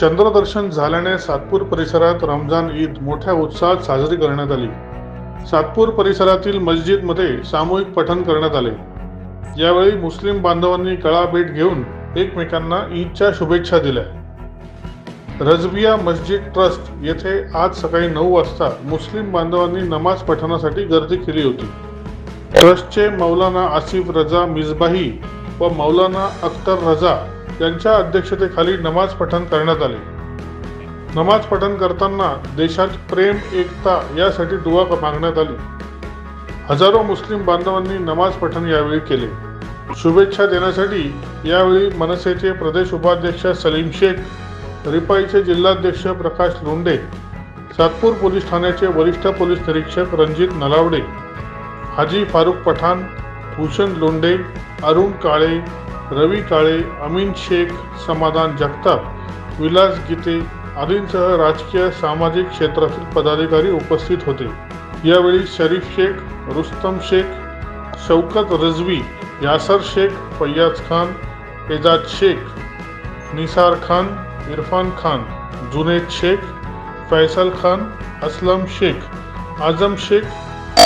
चंद्रदर्शन झाल्याने सातपूर परिसरात रमजान ईद मोठ्या उत्साहात साजरी करण्यात आली. सातपूर परिसरातील मस्जिदमध्ये सामूहिक पठण करण्यात आले. यावेळी मुस्लिम बांधवांनी कळा भेट घेऊन एकमेकांना ईदच्या शुभेच्छा दिल्या. रजबिया मस्जिद ट्रस्ट येथे आज सकाळी नऊ वाजता मुस्लिम बांधवांनी नमाज पठणासाठी गर्दी केली होती. ट्रस्टचे मौलाना आसिफ रजा मिजबाही व मौलाना अख्तर रजा यांच्या अध्यक्षतेखाली नमाज पठण करण्यात आले. नमाज पठण करताना देशात प्रेम एकता यासाठी दुवा मागण्यात आली. हजारो मुस्लिम बांधवांनी नमाज पठण यावेळी केले. शुभेच्छा देण्यासाठी यावेळी मनसेचे प्रदेश उपाध्यक्ष सलीम शेख रिपाईचे जिल्हाध्यक्ष प्रकाश लोंडे सातपूर पोलीस ठाण्याचे वरिष्ठ पोलीस निरीक्षक रणजित नलावडे हाजी फारुख पठाण भूषण लोंडे अरुण काळे रवी काळे अमीन शेख समाधान जगताप विलास गीते आदींसह राजकीय सामाजिक क्षेत्रातील पदाधिकारी उपस्थित होते. यावेळी शरीफ शेख रुस्तम शेख शौकत रजवी यासर शेख फैयाज खान एजाज शेख निसार खान इरफान खान जुनेद शेख फैसल खान असलम शेख आझम शेख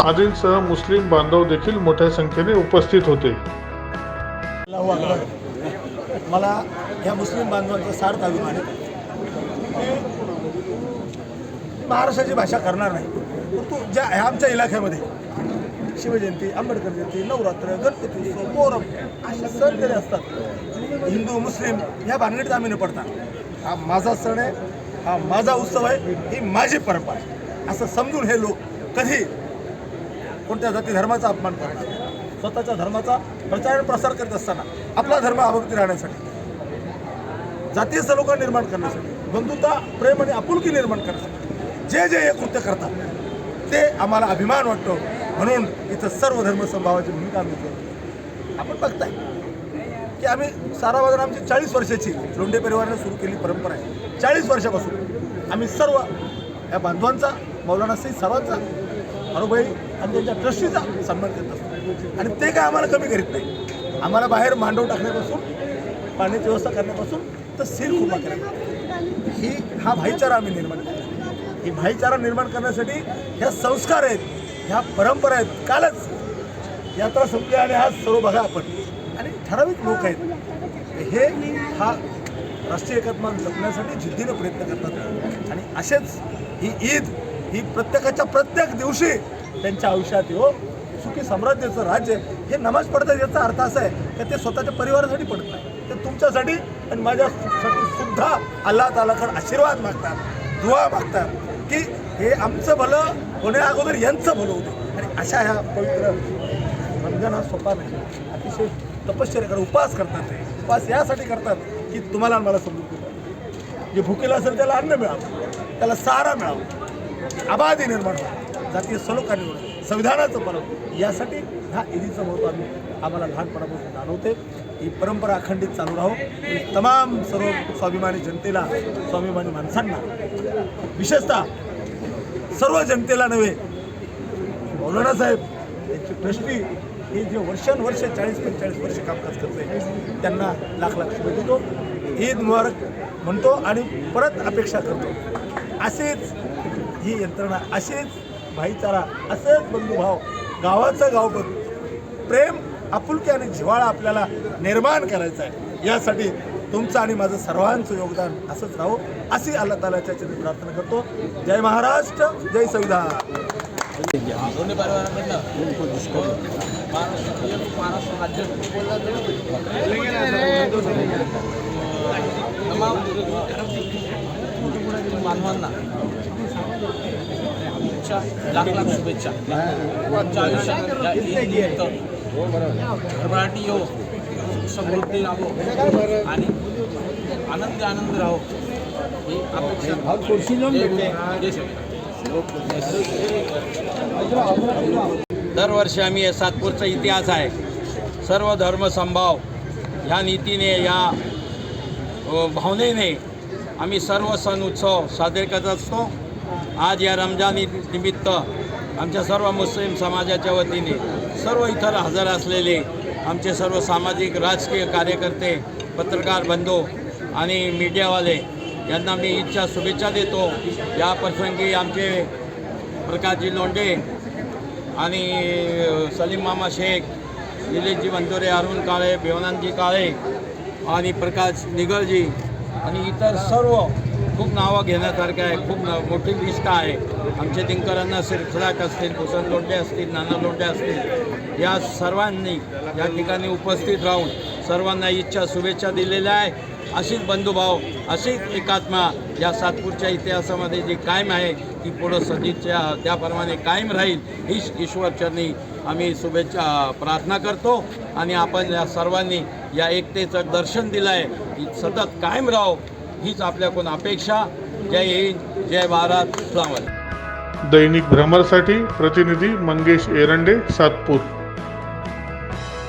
आदींसह मुस्लिम बांधव देखील मोठ्या संख्येने उपस्थित होते. मला या मुस्लिम बांधवांचा सार्थ अभिमान आहे. महाराष्ट्राची भाषा करणार नाही. परंतु ज्या ह्या आमच्या इलाख्यामध्ये शिवजयंती आंबेडकर जयंती नवरात्र गणपती उत्सव मोहरम असे सण जरी असतात. हिंदू मुस्लिम ह्या भानगडीत आम्ही न पडता. हा माझा सण आहे हा माझा उत्सव आहे ही माझी परंपरा आहे. असं समजून हे लोक कधी कोणत्या जाती धर्माचा अपमान करतात स्वतःच्या धर्माचा प्रचार आणि प्रसार करत असताना आपला धर्म अभक्ती राहण्यासाठी जातीय सलोखा निर्माण करण्यासाठी बंधुता प्रेम आणि आपुलकी निर्माण करण्यासाठी जे जे हे कृत्य करतात ते आम्हाला अभिमान वाटतो. म्हणून इथं सर्व धर्म संभावाची भूमिका आम्ही करतो आपण बघताय की आम्ही सारावादन आमची चाळीस वर्षाची लोंढे परिवाराने सुरू केली परंपरा आहे. चाळीस वर्षापासून आम्ही सर्व या बांधवांचा मौलाना सिंग सर्वांचा अरुबाई आणि त्यांच्या ट्रस्टीचा सन्मान करत असतो. आणि ते काय आम्हाला कमी करीत नाही. आम्हाला बाहेर मांडव टाकण्यापासून पाण्याची व्यवस्था करण्यापासून तर सील उभा करण्यापासून ही हा भाईचारा आम्ही निर्माण केला ही भाईचारा निर्माण करण्यासाठी ह्या संस्कार आहेत ह्या परंपरा आहेत कालच यात्रा संपली आणि आज सर्व बघा आपण. आणि ठराविक लोक आहेत. हे हा राष्ट्रीय एकात्मा जपण्यासाठी जिद्दीनं प्रयत्न करतात. आणि असेच ही ईद ही प्रत्येकाच्या प्रत्येक दिवशी त्यांच्या आयुष्यात हो सुखी साम्राज्याचं राज्य हे नमाज पडतात याचा अर्थ असा आहे की ते स्वतःच्या परिवारासाठी पडत नाही ते तुमच्यासाठी आणि माझ्यासाठी सुद्धा अल्ला तालाकडे आशीर्वाद मागतात दुवा मागतात की हे आमचं भलं होण्या अगोदर यांचं भलं होतं आणि अशा ह्या पवित्र रमजान हा सोपा नाही अतिशय तपश्चर्या करतात उपास करतात ते. उपास यासाठी करतात की तुम्हाला मला समजून जे. भुकेला असेल त्याला अन्न मिळावं त्याला सारा मिळावं. आबादी निर्माण व्हावी. जातीय सलोखा निवड संविधानाचं परत यासाठी ह्या ईदीचं महत्त्व आम्ही आम्हाला लहानपणापासून जाणवते. ही परंपरा अखंडित चालू राहो. तमाम सर्व स्वाभिमानी जनतेला स्वाभिमानी माणसांना विशेषतः सर्व जनतेला नव्हे मौलाना साहेब यांची ट्रस्टी हे जे वर्षानुवर्ष चाळीस पंचेचाळीस वर्ष कामकाज करते त्यांना लाख लाख शुभेच्छा देतो. ईद मुबारक म्हणतो आणि परत अपेक्षा करतो. असेच ही यंत्रणा असेच भाईचारा असंच बंधुभाव गावाचं गाव बघ. प्रेम आपुलकी आणि जिव्हाळा आपल्याला निर्माण करायचा आहे. यासाठी तुमचं आणि माझं सर्वांचं योगदान असंच राहो. अशी अल्ला तालाच्या चरित्र प्रार्थना करतो. जय महाराष्ट्र जय संविधान. दोन्ही परिवाराकडनं महाराष्ट्र महाराष्ट्र राज्य तमाम शुभेच्छा लाख लाख शुभेच्छा. आमच्या आयुष्यात भरभराटी येऊ हो, समृद्धी राहो आणि आनंद आनंद राहो. ही अपेक्षा. दरवर्षी आम्ही सातपूरचा इतिहास आहे. सर्व धर्म संभाव ह्या नीतीने या भावनेने आम्ही सर्व सण उत्सव साजरे करत असतो. आज या रमजानी निमित्त आमच्या सर्व मुस्लिम समाजाच्या वतीने सर्व इतर हजर असलेले आमचे सर्व सामाजिक राजकीय कार्यकर्ते पत्रकार बंधू आणि मीडियावाले यांना मी इच्छा शुभेच्छा देतो. या प्रसंगी आमचे प्रकाशजी लोंढे आणि सलीम मामा शेख निलेशजी वंतोरे अरुण काळे भिवनानजी काळे आणि प्रकाश निगळजी आणि इतर सर्व खूप नावं घेण्यासारख्या आहे खूप मोठी लिस्ट आहे. आमचे दिनकरांना सिरखडाट असतील भूषण लोंढे असतील नाना लोंढे असतील. या सर्वांनी या ठिकाणी उपस्थित राहून सर्वांना इच्छा शुभेच्छा दिलेल्या आहे अशीच बंधुभाव अशीच एकात्मा या सातपूरच्या इतिहासामध्ये जी कायम आहे ती पुढं सदिच्छा त्याप्रमाणे कायम राहील हीच ईश्वरचरणी आम्ही शुभेच्छा प्रार्थना करतो. आणि आपण या सर्वांनी या एकतेचं दर्शन दिलं आहे सतत कायम राहो. हीच आपल्याकडून अपेक्षा. जय हिंद जय भारत सलाम दैनिक भ्रमरसाठी प्रतिनिधी मंगेश एरंडे सातपूर.